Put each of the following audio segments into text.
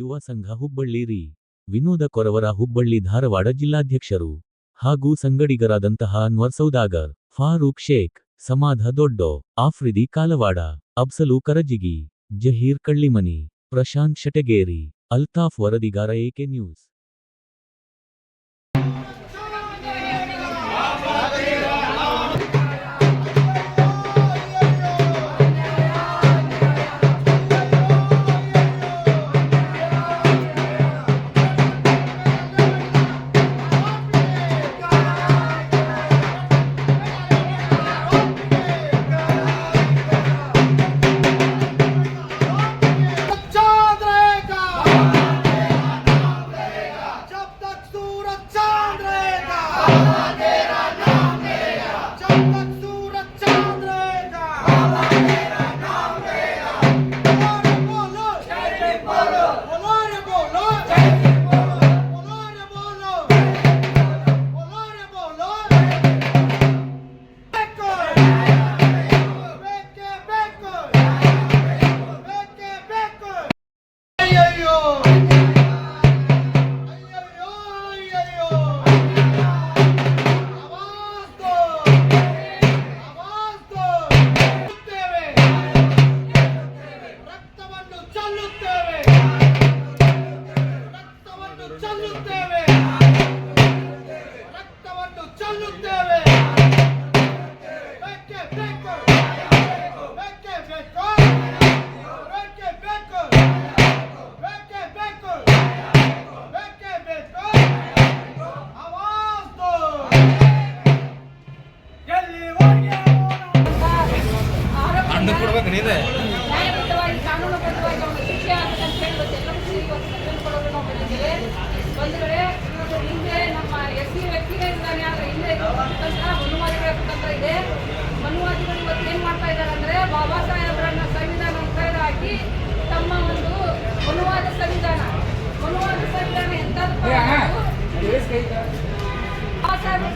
ಯುವ ಸಂಘ ಹುಬ್ಬಳ್ಳಿ ರೀ ವಿನೋದ ಕೊರವರ ಹುಬ್ಬಳ್ಳಿ ಧಾರವಾಡ ಜಿಲ್ಲಾಧ್ಯಕ್ಷರು. ಹಾಗೂ ಸಂಗಡಿಗರಾದಂತಹ ಅನ್ವರ್ ಸೌದಾಗರ್, ಫಾರೂಕ್ ಶೇಖ್, ಸಮಾಧ ದೊಡ್ಡೋ, ಆಫ್ರಿದಿ ಕಾಲವಾಡ, ಅಬ್ಸಲು ಕರಜಿಗಿ, ಜಹೀರ್ ಕಳ್ಳಿಮನಿ, ಪ್ರಶಾಂತ್ ಶಟಗೇರಿ, ಅಲ್ತಾಫ್ ವರದಿಗಾರ ಎಕೆ ನ್ಯೂಸ್. ಕೊಡ್ಬೇಕು ನೀನೇ.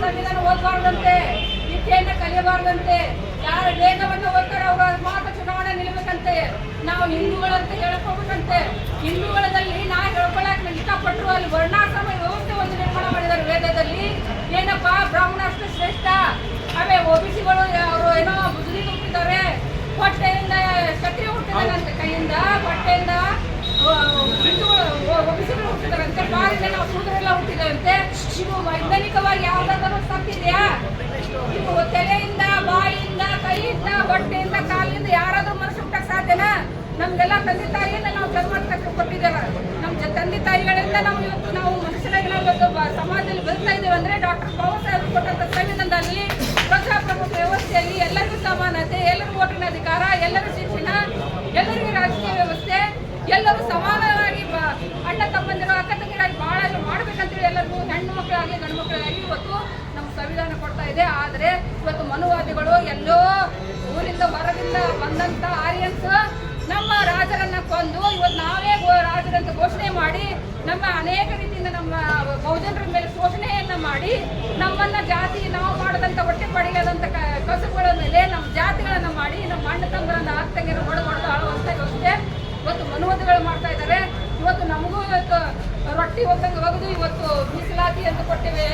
ಸಂವಿಧಾನ ಓದಬಾರ್ದಂತೆ, ವಿದ್ಯೆಯನ್ನ ಕಲಿಯಬಾರ್ದಂತೆ, ಯಾರ ಲೇಖವನ್ನು ಓದ್ತಾರೆ ಅವರ ಮಾತ್ರ ಚುನಾವಣೆ ನಿಲ್ಬೇಕಂತೆ. ನಾವು ಹಿಂದೂಗಳಂತ ಹೇಳ್ಕೋಬೇಕಂತೆ. ಹಿಂದೂಗಳಲ್ಲಿ ನಾ ಹೇಳ್ಕೊಳಕ್ ಇಷ್ಟಪಟ್ಟರು ಅಲ್ಲಿ ವರ್ಣಾಶ್ರಮ ವ್ಯವಸ್ಥೆ ಒಂದು ಹುಟ್ಟಿದಾರಂತೆ ವೈಜ್ಞಾನಿಕವಾಗಿ ಯಾವ್ದಾದ್ರು ಸತ್ತಿದೆಯಾ ನೀವು ತಲೆಯಿಂದ ಬಾಯಿಯಿಂದ ಕೈಯಿಂದ, ಹೊಟ್ಟೆಯಿಂದ, ಕಾಲಿಂದ ಯಾರಾದ್ರೂ ಮನಸ್ಸು ಹುಟ್ಟಕ್ ಸಾಧ್ಯನಾ? ನಮ್ಗೆಲ್ಲ ತಂದೆ ತಾಯಿಯಿಂದ ನಾವು ಕರ್ನಾಟಕಕ್ಕೆ ಕೊಟ್ಟಿದ್ದೇವೆ. ನಮ್ಮ ತಂದೆ ತಾಯಿಗಳಿಂದ ನಾವು ಇವತ್ತು ನಾವು ಮನುಷ್ಯರಾಗಿ ನಾವು ಸಮಾಜದಲ್ಲಿ ಬದುಕ್ತಾ ಇದ್ದೇವೆ ಅಂದ್ರೆ ಡಾಕ್ಟರ್ ಬಾಬಾ ಸಾಹೇಬ್ ಕೊಟ್ಟಂತ ಸಂವಿಧಾನದಲ್ಲಿ ಪ್ರಜಾಪ್ರಭುತ್ವ ವ್ಯವಸ್ಥೆಯಲ್ಲಿ ಎಲ್ಲರಿಗೂ ಸಮಾನತೆ, ಎಲ್ಲರಿಗೂ ಓಟಿನ ಅಧಿಕಾರ, ಎಲ್ಲರಿಗೂ ಶಿಕ್ಷಣ ಇದೆ. ಆದರೆ ಇವತ್ತು ಮನುವಾದಿಗಳು ಎಲ್ಲೋ ಊರಿಂದ ಹೊರಗಿಂದ ಬಂದಂತ ಆರ್ಯನ್ಸ್ ನಮ್ಮ ರಾಜರನ್ನ ಕೊಂದು ಇವತ್ತು ನಾವೇ ರಾಜರಂತ ಘೋಷಣೆ ಮಾಡಿ, ನಮ್ಮ ಅನೇಕ ರೀತಿಯಿಂದ ನಮ್ಮ ಬಹುಜನರ ಮೇಲೆ ಶೋಷಣೆಯನ್ನ ಮಾಡಿ, ನಮ್ಮನ್ನ ಜಾತಿ, ನಾವು ಮಾಡದಂತ ಹೊಟ್ಟೆ ಪಡೆಯದಂತ ಕಸುಗಳ ಮೇಲೆ ನಮ್ಮ ಜಾತಿಗಳನ್ನ ಮಾಡಿ, ನಮ್ಮ ಅಣ್ಣ ತಂಗರನ್ನ ಆಗ್ತಂಗೆ ಹೊಡೆದು ಹೊಡೆದು ಆಳುವಂತ ವ್ಯವಸ್ಥೆ ಇವತ್ತು ಮನುವಾದಿಗಳು ಮಾಡ್ತಾ ಇದ್ದಾರೆ. ಇವತ್ತು ನಮಗೂ ಇವತ್ತು ರೊಟ್ಟಿ ಒಬ್ಬಂಗೆ ಒಗೆದು ಇವತ್ತು ಮೀಸಲಾತಿ ಅಂತ ಕೊಟ್ಟೇವೆ.